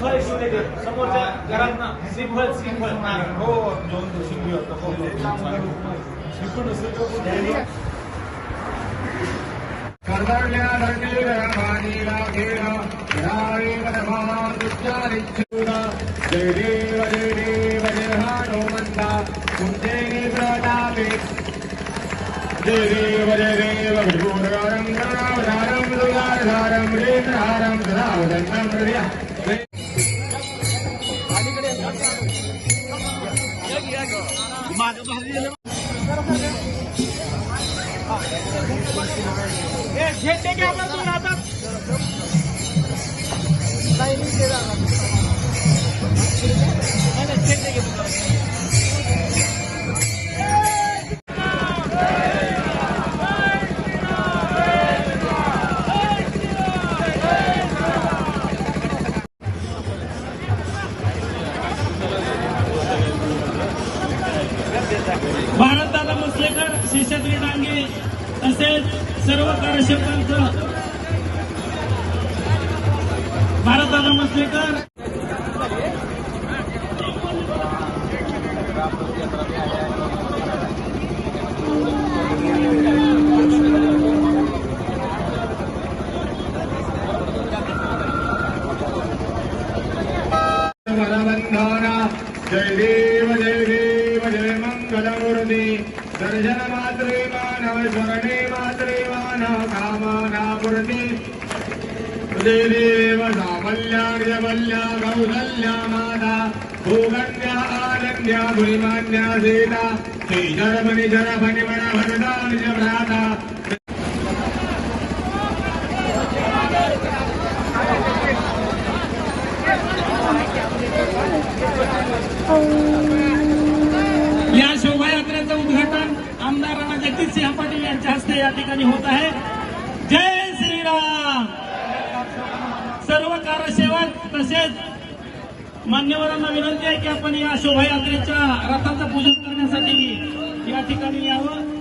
श्रीफळ शिवले ते समोरच्या घरात श्रीफळ श्रीफळ हो दोन दिवशी कर्दळ्या धरणी रमानी जय देव जय देव जय हनुमंता तुमचे प्रतापे जय देव जय देव भूरगारं करुणावतारं दुर्गाधारं रेन्द्रहारं सदा वदन्तं झेंडे घ्या बरं तुम्ही हातात नाही, भारतदादा मसलेकर शेषाद्री डांगे तसेच सर्व कार्यक्षेत्रांचं भारतदादा मसलेकर जय देव जय दर्शन मात्रे मानव स्मरणे मात्रे मानव कामाना पूर्ती देव सामल्यार्य मल्या कौसल्या माता भूगण्या आनन्द्या भूमान्या सीता श्रीशरमणि शरभणि मन भरता निज भ्राता Oh. आमदार सिंह पाटील यांच्या हस्ते या ठिकाणी होत आहे. जय श्रीराम! सर्व कारसेवक तसेच मान्यवरांना विनंती आहे की आपण या शोभायात्रेच्या रथाचं पूजन करण्यासाठी या ठिकाणी यावं.